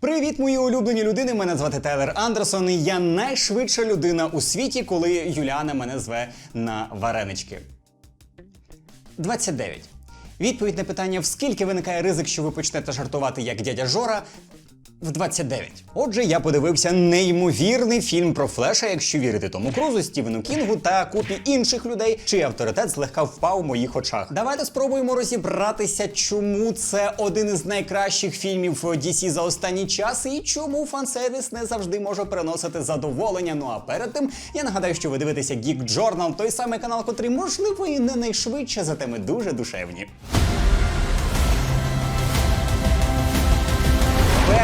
Привіт, мої улюблені людини. Мене звати Тайлер Андерсон. і Я найшвидша людина у світі, коли Юліана мене зве на варенички. 29. Відповідь на питання, в скільки виникає ризик, що ви почнете жартувати як дядя Жора. В 29. Отже, я подивився неймовірний фільм про Флеша, якщо вірити Тому Крузу, Стівену Кінгу та купі інших людей, чий авторитет злегка впав у моїх очах. Давайте спробуємо розібратися, чому це один із найкращих фільмів DC за останній час і чому фан-сервіс не завжди може приносити задоволення. Ну а перед тим я нагадаю, що ви дивитеся Geek Journal, той самий канал, котрий можливо і не найшвидше, зате ми дуже душевні.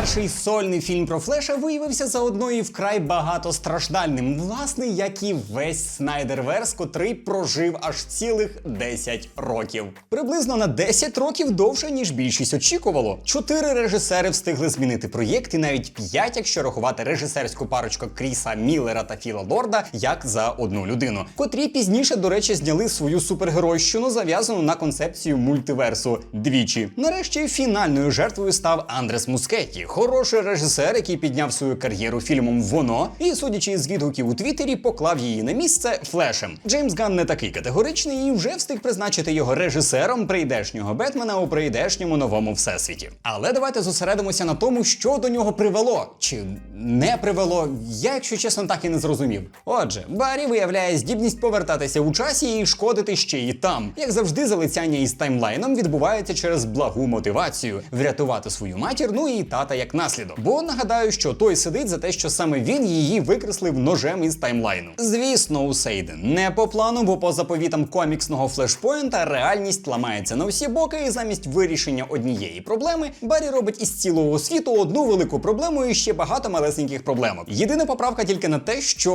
Перший сольний фільм про Флеша виявився заодно і вкрай багатостраждальним, власне, як і весь Снайдерверс, котрий прожив аж цілих 10 років. Приблизно на 10 років довше, ніж більшість очікувало. Чотири режисери встигли змінити проєкт, і навіть п'ять, якщо рахувати режисерську парочку Кріса Міллера та Філа Лорда, як за одну людину, котрі пізніше, до речі, зняли свою супергеройщину, зав'язану на концепцію мультиверсу двічі. Нарешті фінальною жертвою став Андрес Мускетті, хороший режисер, який підняв свою кар'єру фільмом Воно, і, судячи з відгуків у Твіттері, поклав її на місце флешем. Джеймс Ган не такий категоричний і вже встиг призначити його режисером прийдешнього Бетмена у прийдешньому новому всесвіті. Але давайте зосередимося на тому, що до нього привело чи не привело. Я, якщо чесно, так і не зрозумів. Отже, Баррі виявляє здібність повертатися у часі і шкодити ще й там. Як завжди, залицяння із таймлайном відбувається через благу мотивацію врятувати свою матір, ну і тата як наслідок. Бо нагадаю, що той сидить за те, що саме він її викреслив ножем із таймлайну. Звісно, усе йде не по плану, бо по заповітам коміксного флешпоінта реальність ламається на всі боки, і замість вирішення однієї проблеми Баррі робить із цілого світу одну велику проблему і ще багато малесеньких проблемок. Єдина поправка тільки на те, що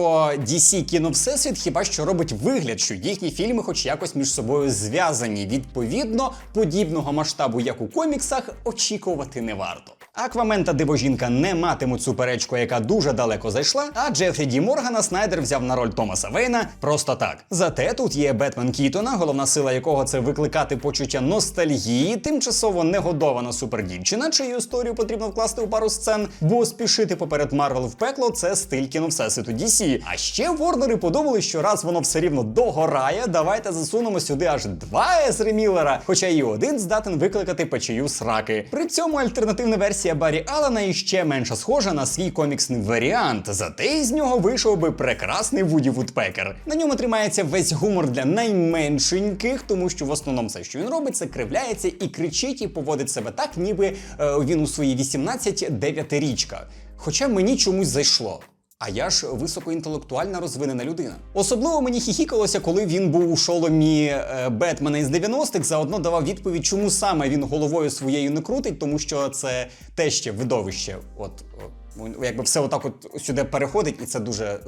DC кіно Всесвіт хіба що робить вигляд, що їхні фільми, хоч якось між собою зв'язані. Відповідно, подібного масштабу, як у коміксах, очікувати не варто. Аквамен та Дивожінка не матимуть суперечку, яка дуже далеко зайшла, а Джефрі Ді Моргана Снайдер взяв на роль Томаса Вейна просто так. Зате тут є Бетмен Кітона, головна сила якого це викликати почуття ностальгії, тимчасово негодована супердівчина, чию історію потрібно вкласти у пару сцен, бо спішити поперед Марвел в пекло це стиль кіно всесвіту DC. А ще Ворнери подумали, що раз воно все рівно догорає, давайте засунемо сюди аж два Езри Міллера, хоча і один здатен викликати печію сраки. При цьому альтернативна версія Баррі Аллена іще менше схожа на свій коміксний варіант, зате із нього вийшов би прекрасний Вуді Вудпекер. На ньому тримається весь гумор для найменшеньких, тому що в основному все, що він робить, це кривляється і кричить, і поводить себе так, ніби е, він у своїй 18 9-річка. Хоча мені чомусь зайшло. А я ж високоінтелектуальна розвинена людина. Особливо мені хіхікалося, коли він був у шоломі е, Бетмена із 90-х, заодно давав відповідь, чому саме він головою своєю не крутить, тому що це те ще видовище. От. о, Якби все отак от сюди переходить, і це дуже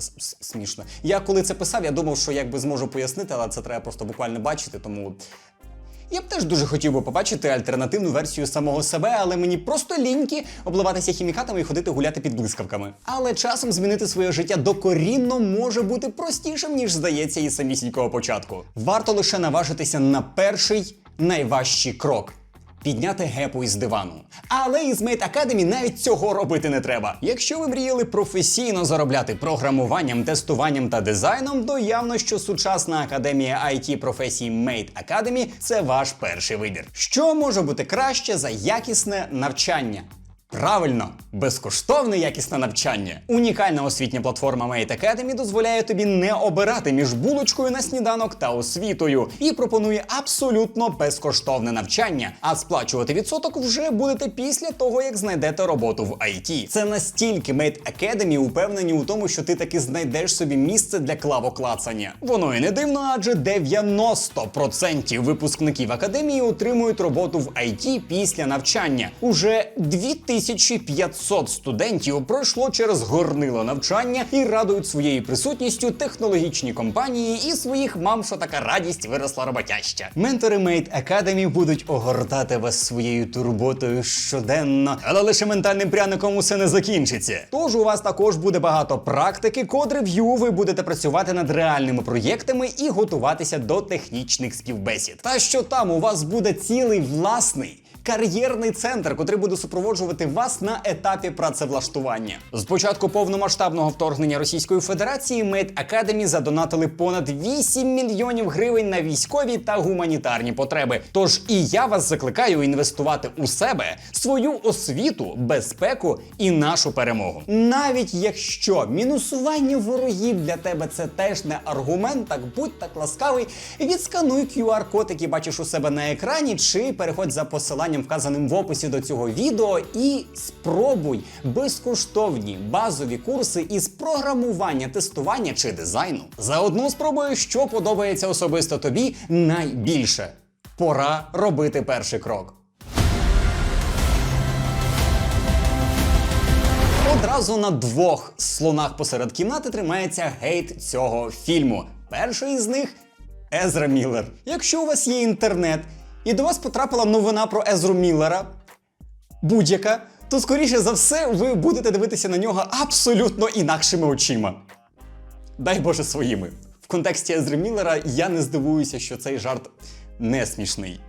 смішно. Я коли це писав, я думав, що якби зможу пояснити, але це треба просто буквально бачити, тому я б теж дуже хотів би побачити альтернативну версію самого себе, але мені просто ліньки обливатися хімікатами і ходити гуляти під блискавками. Але часом змінити своє життя докорінно може бути простішим, ніж здається із самісінького початку. Варто лише наважитися на перший найважчий крок. Підняти гепу із дивану. Але із Mate Academy навіть цього робити не треба. Якщо ви мріяли професійно заробляти програмуванням, тестуванням та дизайном, то явно, що сучасна академія IT професій Mate Academy – це ваш перший вибір. Що може бути краще за якісне навчання? Правильно, безкоштовне якісне навчання. Унікальна освітня платформа Mate Academy дозволяє тобі не обирати між булочкою на сніданок та освітою і пропонує абсолютно безкоштовне навчання. А сплачувати відсоток вже будете після того, як знайдете роботу в IT. Це настільки Mate Academy упевнені у тому, що ти таки знайдеш собі місце для клавоклацання. Воно і не дивно, адже 90% випускників академії отримують роботу в IT після навчання. Уже 2500 студентів пройшло через горнило навчання і радують своєю присутністю технологічні компанії і своїх мам, що така радість виросла роботяща. Ментори Mate Academy будуть огортати вас своєю турботою щоденно, але лише ментальним пряником усе не закінчиться. Тож у вас також буде багато практики, код-рев'ю, ви будете працювати над реальними проєктами і готуватися до технічних співбесід. Та що там у вас буде цілий власний кар'єрний центр, котрий буде супроводжувати вас на етапі працевлаштування. З початку повномасштабного вторгнення Російської Федерації Made Academy задонатили понад 8 мільйонів гривень на військові та гуманітарні потреби. Тож і я вас закликаю інвестувати у себе, свою освіту, безпеку і нашу перемогу. Навіть якщо мінусування ворогів для тебе це теж не аргумент, так будь так ласкавий, відскануй QR-код, який бачиш у себе на екрані, чи переходь за посиланням, вказаним в описі до цього відео, і спробуй безкоштовні базові курси із програмування, тестування чи дизайну. Заодно спробуй, що подобається особисто тобі найбільше. Пора робити перший крок. Одразу на двох слонах посеред кімнати тримається гейт цього фільму. Перший з них Езра Міллер. Якщо у вас є інтернет і до вас потрапила новина про Езру Міллера, будь-яка, то скоріше за все ви будете дивитися на нього абсолютно інакшими очима. Дай Боже своїми. В контексті Езри Міллера я не здивуюся, що цей жарт не смішний,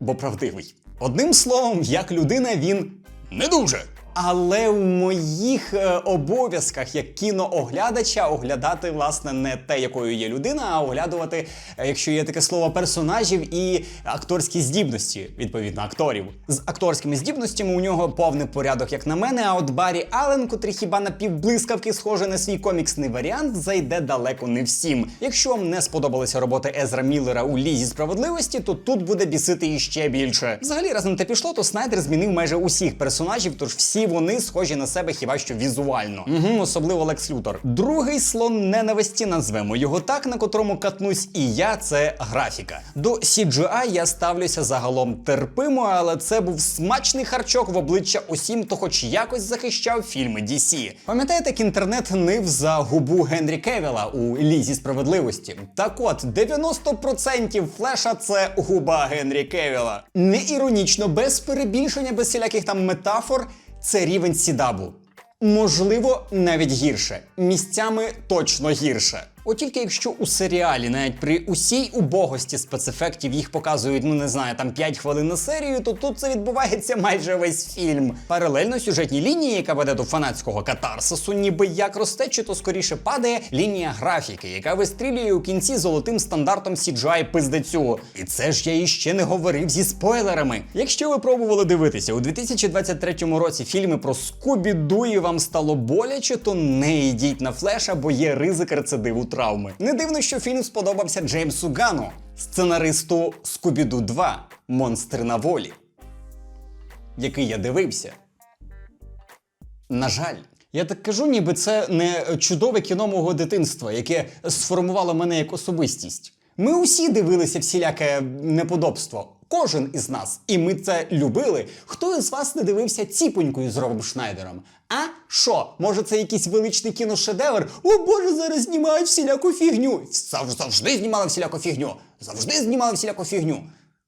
бо правдивий. Одним словом, як людина він не дуже. Але в моїх е, обов'язках як кінооглядача оглядати власне не те, якою є людина, а оглядувати, е, якщо є таке слово, персонажів і акторські здібності, відповідно, акторів. З акторськими здібностями у нього повний порядок, як на мене. А от Баррі Аллен, котрий хіба на півблискавки схожий на свій коміксний варіант, зайде далеко не всім. Якщо вам не сподобалися роботи Езра Міллера у лізі справедливості, то тут буде бісити іще більше. Взагалі, раз на те пішло, то Снайдер змінив майже усіх персонажів, тож всі вони схожі на себе хіба що візуально. Угу, особливо Лекс Лютор. Другий слон ненависті назвемо його так, на котрому катнусь і я це графіка. До CGI я ставлюся загалом терпимо, але це був смачний харчок в обличчя усім, хто хоч якось захищав фільми DC. Пам'ятаєте, як інтернет нив за губу Генрі Кевіла у Лізі справедливості? Так от, 90% флеша це губа Генрі Кевіла. Не іронічно, без перебільшення, без всіляких там метафор це рівень сідабу. Можливо, навіть гірше. Місцями точно гірше. От тільки якщо у серіалі, навіть при усій убогості спецефектів їх показують, ну не знаю, там 5 хвилин на серію, то тут це відбувається майже весь фільм. Паралельно сюжетній лінії, яка веде до фанатського катарсису, ніби як росте, чи то скоріше падає лінія графіки, яка вистрілює у кінці золотим стандартом CGI пиздецю. І це ж я іще не говорив зі спойлерами. Якщо ви пробували дивитися у 2023 році фільми про Скубі-Ду і вам стало боляче, то не йдіть на флеша, бо є ризик рецидиву травми. Не дивно, що фільм сподобався Джеймсу Гану, сценаристу Скубіду 2 Монстри на волі, який я дивився. На жаль. Я так кажу, ніби це не чудове кіно мого дитинства, яке сформувало мене як особистість. Ми усі дивилися всіляке неподобство. Кожен із нас. І ми це любили. Хто із вас не дивився ціпонькою з Робом Шнайдером? А що? Може, це якийсь величний кіношедевр? О Боже, зараз знімають всіляку фігню. Завжди знімали всіляку фігню. Завжди знімали всіляку фігню.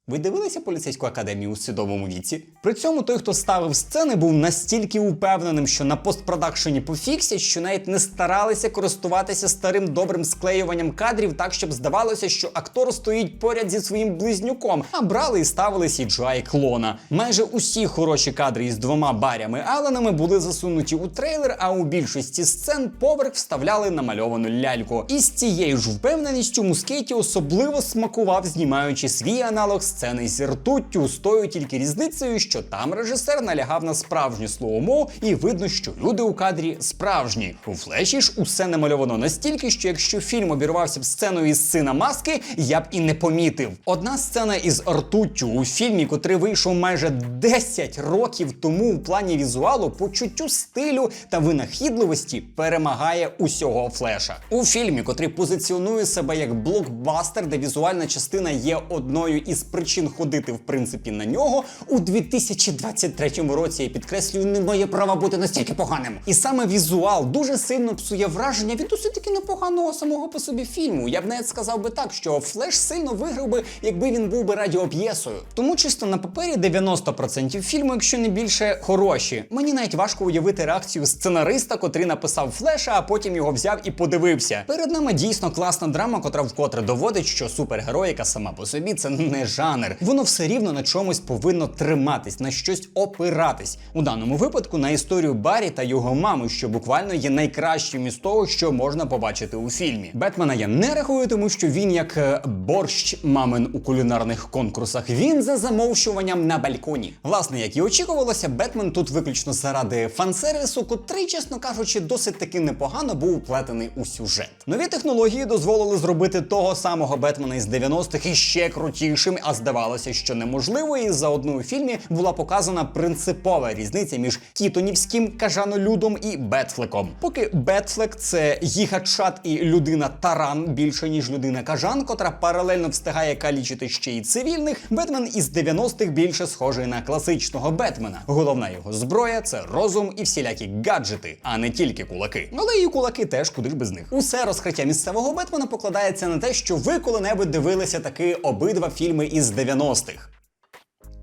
Ви дивилися поліцейську академію у свідомому віці? При цьому той, хто ставив сцени, був настільки упевненим, що на постпродакшені пофіксять, що навіть не старалися користуватися старим добрим склеюванням кадрів так, щоб здавалося, що актор стоїть поряд зі своїм близнюком, а брали і ставили CGI клона. Майже усі хороші кадри із двома барями Алленами були засунуті у трейлер, а у більшості сцен поверх вставляли намальовану ляльку. І з цією ж впевненістю Мускеті особливо смакував, знімаючи свій аналог сцени з ртуттю, з тою тільки різницею, що там режисер налягав на справжнє слоумо, і видно, що люди у кадрі справжні. У флеші ж усе намальовано настільки, що якщо фільм обірвався б сценою із сина маски, я б і не помітив. Одна сцена із ртуттю у фільмі, котрий вийшов майже 10 років тому у плані візуалу, почуттю стилю та винахідливості перемагає усього флеша. У фільмі, котрий позиціонує себе як блокбастер, де візуальна частина є одною із причин ходити в принципі на нього, у 2023 році я підкреслюю, не моє право бути настільки поганим. І саме візуал дуже сильно псує враження від досить таки непоганого самого по собі фільму. Я б навіть сказав би так, що флеш сильно виграв би, якби він був би радіоп'єсою. Тому чисто на папері 90% фільму, якщо не більше, хороші. Мені навіть важко уявити реакцію сценариста, котрий написав флеша, а потім його взяв і подивився. Перед нами дійсно класна драма, котра вкотре доводить, що супергероїка сама по собі це не жанр. Жанр. Воно все рівно на чомусь повинно триматись, на щось опиратись. У даному випадку на історію Баррі та його мами, що буквально є найкращим із того, що можна побачити у фільмі. Бетмена я не рахую, тому що він як е, борщ мамин у кулінарних конкурсах. Він за замовчуванням на бальконі. Власне, як і очікувалося, Бетмен тут виключно заради фансервісу, котрий, чесно кажучи, досить таки непогано був уплетений у сюжет. Нові технології дозволили зробити того самого Бетмена із 90-х іще крутішим, а здавалося, що неможливо. І заодно у фільмі була показана принципова різниця між кітонівським кажанолюдом і Бетфлеком. Поки Бетфлек це гігачат і людина таран більше ніж людина кажан, котра паралельно встигає калічити ще й цивільних. Бетмен із 90-х більше схожий на класичного Бетмена. Головна його зброя це розум і всілякі гаджети, а не тільки кулаки. Але і кулаки теж куди ж без них. Усе розкриття місцевого Бетмена покладається на те, що ви коли-небудь дивилися таки обидва фільми із 90-х.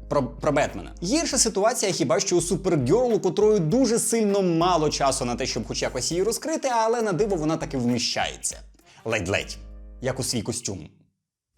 Про, про Бетмена. Гірша ситуація хіба що у Супергерл, у котрої дуже сильно мало часу на те, щоб хоч якось її розкрити, але на диво вона таки вміщається. Ледь-ледь, як у свій костюм.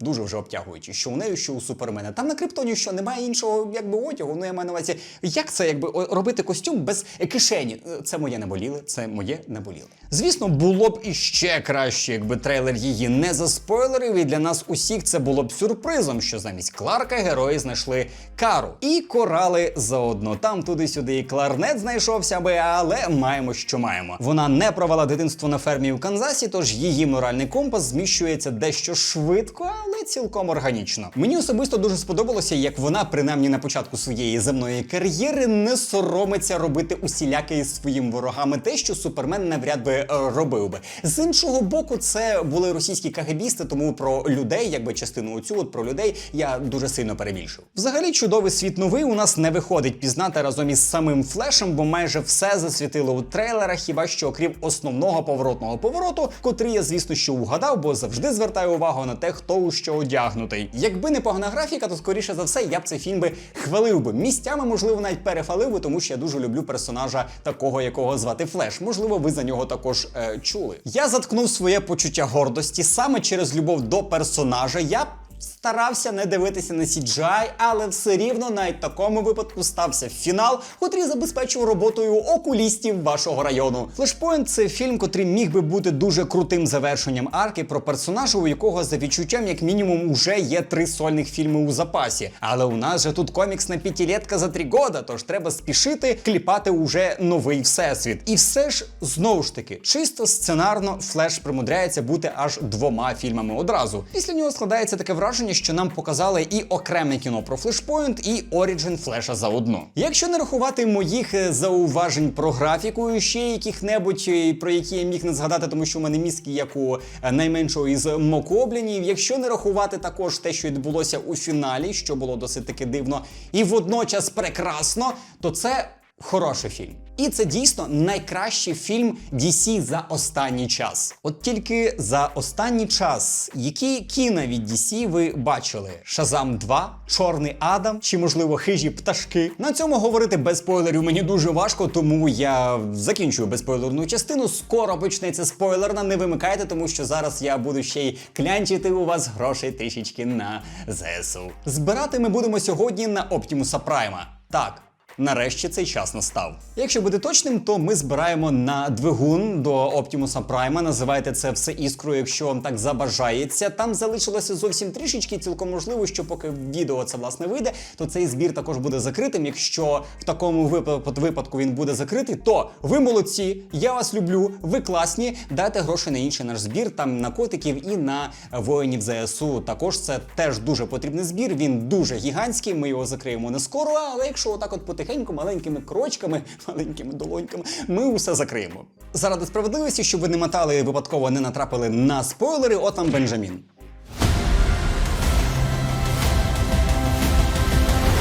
Дуже вже обтягуючи, що у неї, що у супермена. Там на криптоні що немає іншого якби одягу. Ну я маю на увазі, як це якби робити костюм без кишені? Е, Це моє не боліле, це моє не боліле. Звісно, було б іще краще, якби трейлер її не заспойлерив, і для нас усіх це було б сюрпризом, що замість Кларка герої знайшли кару і корали заодно. Там туди-сюди і кларнет знайшовся би, але маємо, що маємо. Вона не провела дитинство на фермі у Канзасі, тож її моральний компас зміщується дещо швидко, але цілком органічно. Мені особисто дуже сподобалося, як вона, принаймні на початку своєї земної кар'єри, не соромиться робити усіляке із своїми ворогами те, що супермен навряд би е, робив би. З іншого боку, це були російські кагебісти, тому про людей, якби частину оцю от про людей, я дуже сильно перебільшив. Взагалі, чудовий світ новий у нас не виходить пізнати разом із самим флешем, бо майже все засвітило у трейлерах, хіба що окрім основного поворотного повороту, котрий я, звісно, що угадав, бо завжди звертаю увагу на те, хто у що одягнутий. Якби не погана графіка, то скоріше за все я б цей фільм би хвалив би. Місцями, можливо, навіть перефалив би, тому що я дуже люблю персонажа такого, якого звати Флеш. Можливо, ви за нього також е, чули. Я заткнув своє почуття гордості саме через любов до персонажа. Я Старався не дивитися на CGI, але все рівно в такому випадку стався фінал, котрий забезпечив роботою окулістів вашого району. Флешпойнт це фільм, котрий міг би бути дуже крутим завершенням арки про персонажа, у якого за відчуттям, як мінімум, уже є три сольних фільми у запасі. Але у нас же тут коміксна п'ятилетка за три года, тож треба спішити кліпати уже новий всесвіт. І все ж знову ж таки, чисто сценарно флеш примудряється бути аж двома фільмами одразу. Після нього складається таке враження, що нам показали і окреме кіно про флешпойнт, і Оріджин Флеша заодно. Якщо не рахувати моїх е, зауважень про графіку, і ще яких-небудь, е, про які я міг не згадати, тому що в мене мізки як у е, найменшого із мокоблінів. Якщо не рахувати також те, що відбулося у фіналі, що було досить таки дивно, і водночас прекрасно, то це хороший фільм. І це дійсно найкращий фільм DC за останній час. От тільки за останній час, які кіна від DC ви бачили? Шазам 2, Чорний Адам чи, можливо, хижі пташки. На цьому говорити без спойлерів мені дуже важко, тому я закінчую безспойлерну частину. Скоро почнеться спойлерна. Не вимикайте, тому що зараз я буду ще й клянчити у вас грошей тисячки на ЗСУ. Збирати ми будемо сьогодні на Оптімуса Прайма. Так. Нарешті цей час настав. Якщо бути точним, то ми збираємо на двигун до Optimus Prime. Називайте це все іскрою, якщо вам так забажається. Там залишилося зовсім трішечки. Цілком можливо, що поки відео це власне вийде, то цей збір також буде закритим. Якщо в такому випадку він буде закритий, то ви молодці, я вас люблю, ви класні. Дайте гроші на інший наш збір, там на котиків і на воїнів ЗСУ. Також це теж дуже потрібний збір. Він дуже гігантський. Ми його закриємо не скоро, але якщо отак от потихеньку, маленькими крочками, маленькими долоньками, ми усе закриємо. Заради справедливості, щоб ви не мотали і випадково не натрапили на спойлери, от там Бенджамін.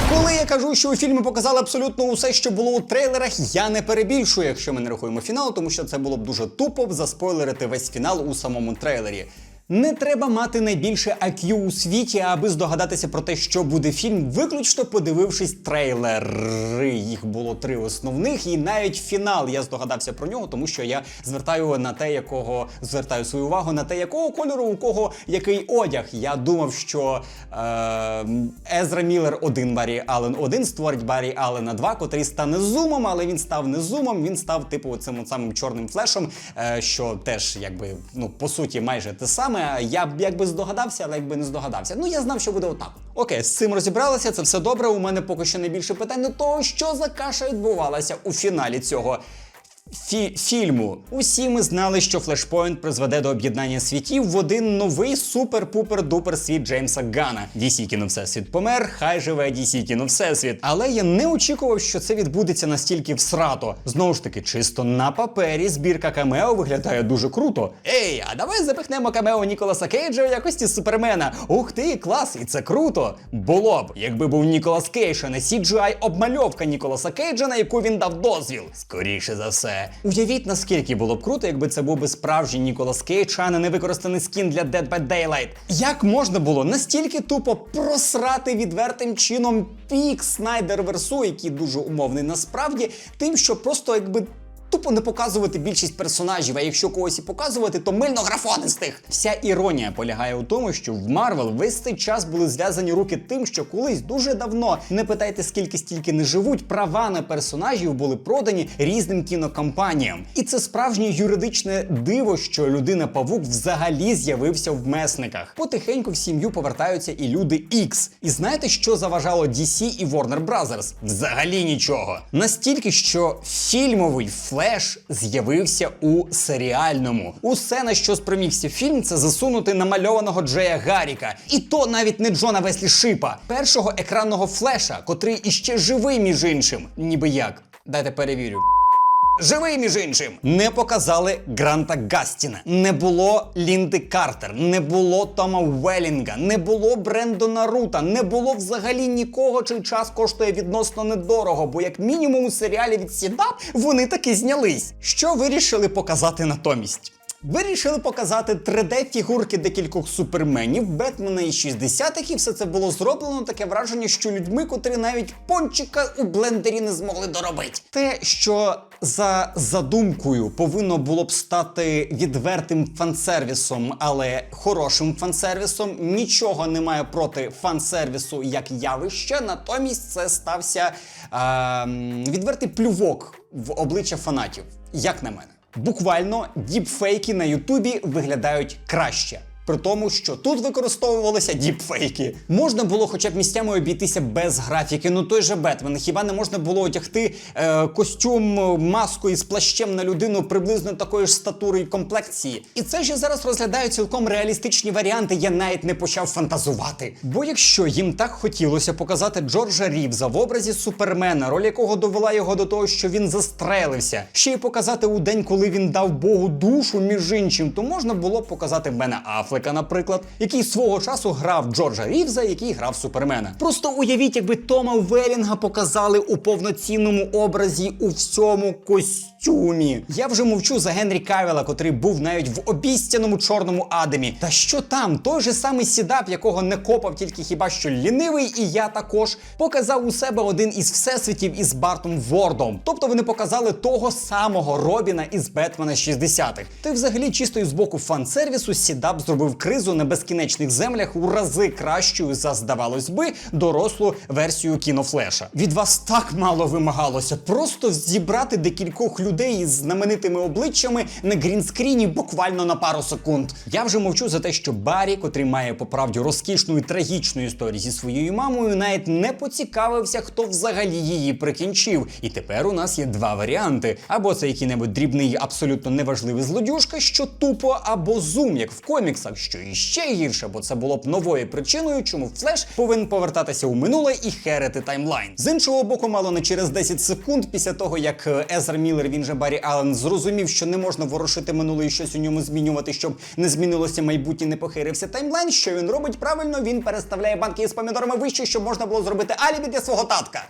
Коли я кажу, що у фільмі показали абсолютно усе, що було у трейлерах, я не перебільшую, якщо ми не рахуємо фінал, тому що це було б дуже тупо заспойлерити весь фінал у самому трейлері. Не треба мати найбільше IQ у світі, аби здогадатися про те, що буде фільм, виключно подивившись трейлери. Їх було три основних, і навіть фінал я здогадався про нього, тому що я звертаю на те, якого звертаю свою увагу на те, якого кольору у кого який одяг. Я думав, що е, Езра Міллер один Баррі Аллен один створить Баррі Аллена 2, котрий стане зумом, але він став не зумом, він став типу цим самим чорним флешем, е, що теж якби ну по суті майже те саме. Я б якби здогадався, але якби не здогадався. Ну я знав, що буде отак. Окей, з цим розібралися. Це все добре. У мене поки що найбільше питань до того, що за каша відбувалася у фіналі цього. Фі фільму усі ми знали, що Flashpoint призведе до об'єднання світів в один новий супер-пупер-дупер світ Джеймса Гана. DC кіно Всесвіт помер, хай живе DC кіно Всесвіт. Але я не очікував, що це відбудеться настільки всрато. Знову ж таки, чисто на папері збірка камео виглядає дуже круто. Ей, а давай запихнемо камео Ніколаса Кейджа в якості супермена. Ух ти, клас, і це круто. Було б, якби був Ніколас Кейдж, а не CGI обмальовка Ніколаса Кейджа, на яку він дав дозвіл. Скоріше за все. Уявіть, наскільки було б круто, якби це був би справжній Ніколас Кейдж, а не невикористаний скін для Dead by Daylight. Як можна було настільки тупо просрати відвертим чином пік Снайдер Версу, який дуже умовний насправді, тим, що просто якби. Тупо не показувати більшість персонажів, а якщо когось і показувати, то мильно графонистих. Вся іронія полягає у тому, що в Марвел весь цей час були зв'язані руки тим, що колись дуже давно не питайте, скільки стільки не живуть, права на персонажів були продані різним кінокомпаніям. І це справжнє юридичне диво, що людина Павук взагалі з'явився в месниках. Потихеньку в сім'ю повертаються і люди X. І знаєте, що заважало DC і Warner Brothers? Взагалі нічого. Настільки, що фільмовий з'явився у серіальному. Усе на що спромігся фільм, це засунути намальованого Джея Гаріка. І то навіть не Джона Веслі Шипа, першого екранного флеша, котрий іще живий між іншим. Ніби як. Дайте перевірю. Живий між іншим. Не показали Гранта Гастіна, не було Лінди Картер, не було Тома Велінга, не було Брендона Рута, не було взагалі нікого, чий час коштує відносно недорого, бо як мінімум у серіалі від Сідап вони таки знялись. Що вирішили показати натомість? Вирішили показати 3D-фігурки декількох суперменів, Бетмена і 60-х, і все це було зроблено таке враження, що людьми, котрі навіть пончика у блендері не змогли доробити. Те, що за задумкою повинно було б стати відвертим фансервісом, але хорошим фансервісом, нічого немає проти фансервісу як явище. Натомість це стався е, відвертий плювок в обличчя фанатів, як на мене. Буквально діпфейки на Ютубі виглядають краще. При тому, що тут використовувалися діпфейки. Можна було хоча б місцями обійтися без графіки. Ну той же Бетмен. Хіба не можна було одягти е, костюм, маску із плащем на людину приблизно такої ж статури і комплекції? І це ж я зараз розглядаю цілком реалістичні варіанти. Я навіть не почав фантазувати. Бо якщо їм так хотілося показати Джорджа Рівза в образі супермена, роль якого довела його до того, що він застрелився, ще й показати у день, коли він дав Богу душу, між іншим, то можна було показати Бена Афлека, наприклад, який свого часу грав Джорджа Рівза, який грав Супермена. Просто уявіть, якби Тома Велінга показали у повноцінному образі у всьому костюмі. Я вже мовчу за Генрі Кавіла, котрий був навіть в обіцяному чорному Адамі. Та що там? Той же самий сідап, якого не копав тільки хіба що лінивий, і я також показав у себе один із всесвітів із Бартом Вордом. Тобто вони показали того самого Робіна із Бетмена 60-х. Та й взагалі чисто із боку фан-сервісу сідап зробив кризу на безкінечних землях у рази кращою за, здавалось би, дорослу версію кінофлеша. Від вас так мало вимагалося просто зібрати декількох людей із знаменитими обличчями на грінскріні буквально на пару секунд. Я вже мовчу за те, що Баррі, котрий має по правді розкішну і трагічну історію зі своєю мамою, навіть не поцікавився, хто взагалі її прикінчив. І тепер у нас є два варіанти: або це який-небудь дрібний, абсолютно неважливий злодюжка, що тупо, або зум, як в коміксах, що іще гірше, бо це було б новою причиною, чому Флеш повинен повертатися у минуле і херити таймлайн. З іншого боку, мало не через 10 секунд після того, як е, Езра Міллер, він же Баррі Аллен, зрозумів, що не можна ворушити минуле і щось у ньому змінювати, щоб не змінилося майбутнє, не похирився таймлайн. Що він робить правильно? Він переставляє банки із помідорами вище, щоб можна було зробити алібі для свого татка.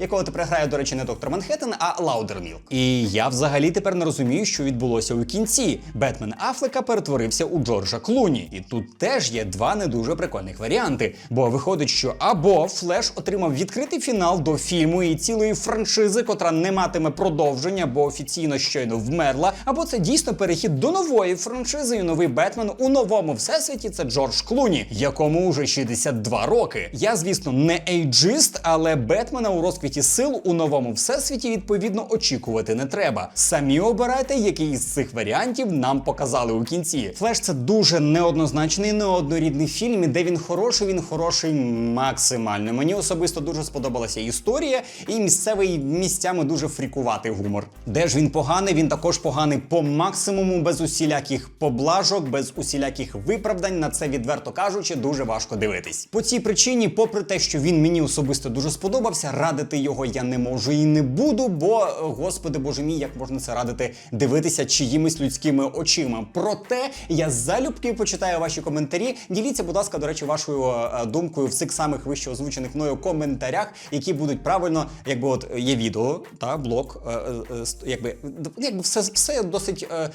Якого тепер грає, до речі, не доктор Манхеттен, а Лаудермілк. І я взагалі тепер не розумію, що відбулося у кінці. Бетмен Афлека перетворився у Джорджа Клуні. І тут теж є два не дуже прикольних варіанти. Бо виходить, що або Флеш отримав відкритий фінал до фільму і цілої франшизи, котра не матиме продовження, бо офіційно щойно вмерла, або це дійсно перехід до нової франшизи, і новий Бетмен у новому всесвіті це Джордж Клуні, якому вже 62 роки. Я, звісно, не ейджист, але Бетмена у розквіті сил у новому всесвіті відповідно очікувати не треба. Самі обирайте, який із цих варіантів нам показали у кінці. Флеш це дуже неоднозначний, неоднорідний фільм, і де він хороший, він хороший максимально. Мені особисто дуже сподобалася історія і місцевий місцями дуже фрікуватий гумор. Де ж він поганий? Він також поганий по максимуму, без усіляких поблажок, без усіляких виправдань. На це відверто кажучи, дуже важко дивитись. По цій причині, попри те, що він мені особисто дуже сподобався, радити його я не можу і не буду, бо, е, господи боже мій, як можна це радити дивитися чиїмись людськими очима. Проте я залюбки почитаю ваші коментарі. Діліться, будь ласка, до речі, вашою е, думкою в цих самих вище озвучених мною коментарях, які будуть правильно, якби от є відео та блог, е, е, е, якби якби все, все досить е, е,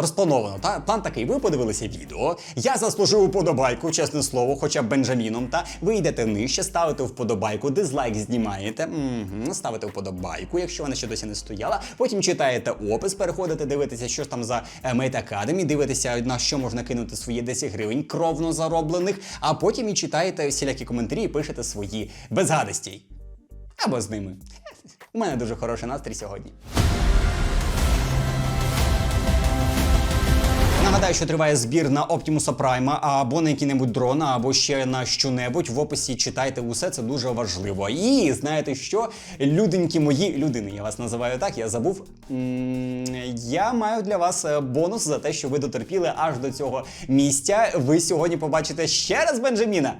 розплановано. Та план такий. Ви подивилися відео. Я заслужив уподобайку, чесне слово, хоча б Бенджаміном. Та ви йдете нижче, ставите вподобайку, дизлайк знімаєте. Угу, ставите вподобайку, якщо вона ще досі не стояла. Потім читаєте опис, переходите, дивитеся, що ж там за е, Mate Academy, дивитеся, на що можна кинути свої 10 гривень кровно зароблених, а потім і читаєте всілякі коментарі і пишете свої безгадості. Або з ними. У мене дуже хороший настрій сьогодні. Нагадаю, що триває збір на Оптімуса Прайма або на який-небудь дрона, або ще на що-небудь. В описі читайте усе, це дуже важливо. І знаєте що? Люденькі мої людини, я вас називаю так, я забув. Я маю для вас е, бонус за те, що ви дотерпіли аж до цього місця. Ви сьогодні побачите ще раз Бенджаміна.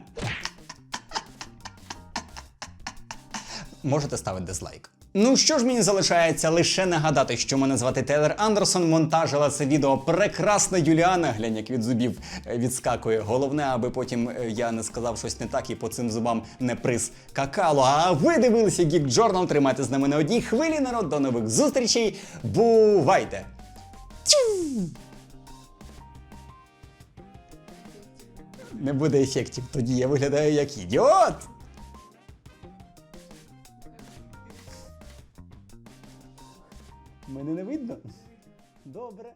можете ставити дизлайк. Ну що ж мені залишається лише нагадати, що мене звати Тейлор Андерсон. Монтажила це відео прекрасна Юліана. Глянь, як від зубів е, відскакує. Головне, аби потім е, я не сказав щось не так і по цим зубам не приз какало. А ви дивилися Geek Journal. Тримайте з нами на одній хвилі. Народ до нових зустрічей. Бувайте! Не буде ефектів. Тоді я виглядаю як ідіот. Мене не видно? Добре.